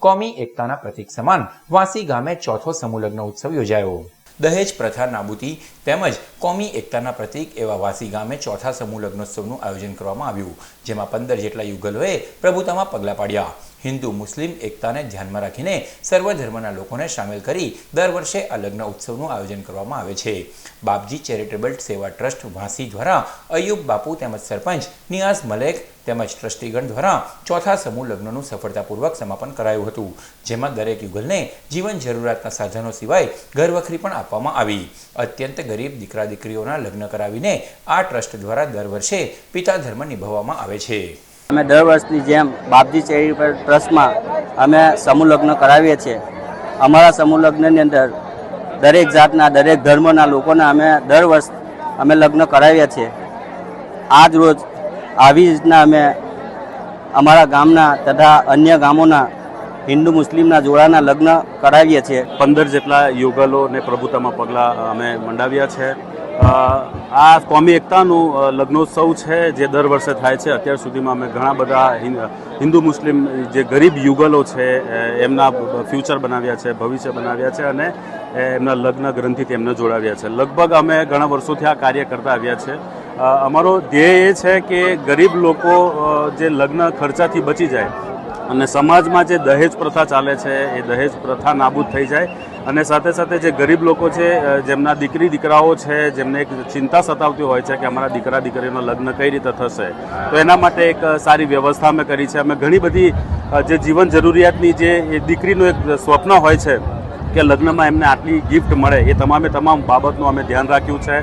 કોમી એકતાના પ્રતીક સમાન. વાંસી ગામે ચોથો સમૂહલગ્ન ઉત્સવ યોજાયો. દહેજ પ્રથા નાબૂદી તેમજ કોમી એકતાના પ્રતીક એવા વાસી ગામે ચોથા સમૂહ લગ્નોત્સવનું આયોજન કરવામાં આવ્યું, જેમાં પંદર જેટલા યુગલોએ પ્રભુતામાં પગલાં પાડ્યા. હિન્દુ, મુસ્લિમ એકતાને ધ્યાનમાં રાખીને સર્વ ધર્મના લોકોને સામેલ કરી દર વર્ષે આ લગ્ન ઉત્સવનું આયોજન કરવામાં આવે છે. બાપજી ચેરિટેબલ સેવા ટ્રસ્ટ વાંસી દ્વારા અયુબ બાપુ તેમજ સરપંચ નિયાઝ મલેક તેમજ ટ્રસ્ટીગણ દ્વારા ચોથા સમૂહ લગ્નનું સફળતાપૂર્વક સમાપન કરાયું હતું, જેમાં દરેક યુગલને જીવન જરૂરિયાતના સાધનો સિવાય ઘરવખરી પણ આપવામાં આવી. અત્યંત ગરીબ દીકરા દીકરીઓના લગ્ન કરાવીને આ ટ્રસ્ટ દ્વારા દર વર્ષે પિતા ધર્મ નિભાવવામાં આવે છે. અમે દર વર્ષની જેમ બાપજી ચેરિટેબલ ટ્રસ્ટમાં અમે સમૂહ લગ્ન કરાવીએ છીએ. અમારા સમૂહ લગ્નની અંદર દરેક જાતના, દરેક ધર્મના લોકોના અમે દર વર્ષ અમે લગ્ન કરાવીએ છીએ. આજ રોજ આવી રીતના અમે અમારા ગામના તથા અન્ય ગામોના હિન્દુ મુસ્લિમના જોડાના લગ્ન કરાવીએ છીએ. પંદર જેટલા યુગલો ને પ્રભુતામાં પગલાં અમે મંડાવ્યા છે. આ કોમી એકતાનું લગ્નોત્સવ છે જે દર વર્ષે થાય છે. અત્યાર સુધીમાં અમે ઘણા બધા હિન્દ- મુસ્લિમ જે ગરીબ યુગલો છે એમના ફ્યુચર બનાવ્યા છે, ભવિષ્ય બનાવ્યા છે અને એમના લગ્ન ગ્રંથિથી એમને જોડાવ્યા છે. લગભગ અમે ઘણા વર્ષોથી આ કાર્ય કરતા આવ્યા છે. અમારો ધ્યેય એ છે કે ગરીબ લોકો જે લગ્ન ખર્ચાથી બચી જાય અને સમાજમાં જે દહેજ પ્રથા ચાલે છે, એ દહેજ પ્રથા નાબૂદ થઈ જાય. અને સાથે સાથે જે ગરીબ લોકો છે જેમના દીકરી, દીકરાઓ છે, જેમને એક ચિંતા સતાવતી હોય છે કે અમારા દીકરા દીકરીનો લગ્ન કઈ રીતે થશે, તો એના માટે એક સારી વ્યવસ્થા અમે કરી છે. અમે ઘણી બધી જે જીવન જરૂરિયાતની જે દીકરીનું એક સ્વપ્ન હોય છે કે લગ્નમાં એમને આટલી ગિફ્ટ મળે, એ તમામે તમામ બાબતનું અમે ધ્યાન રાખ્યું છે.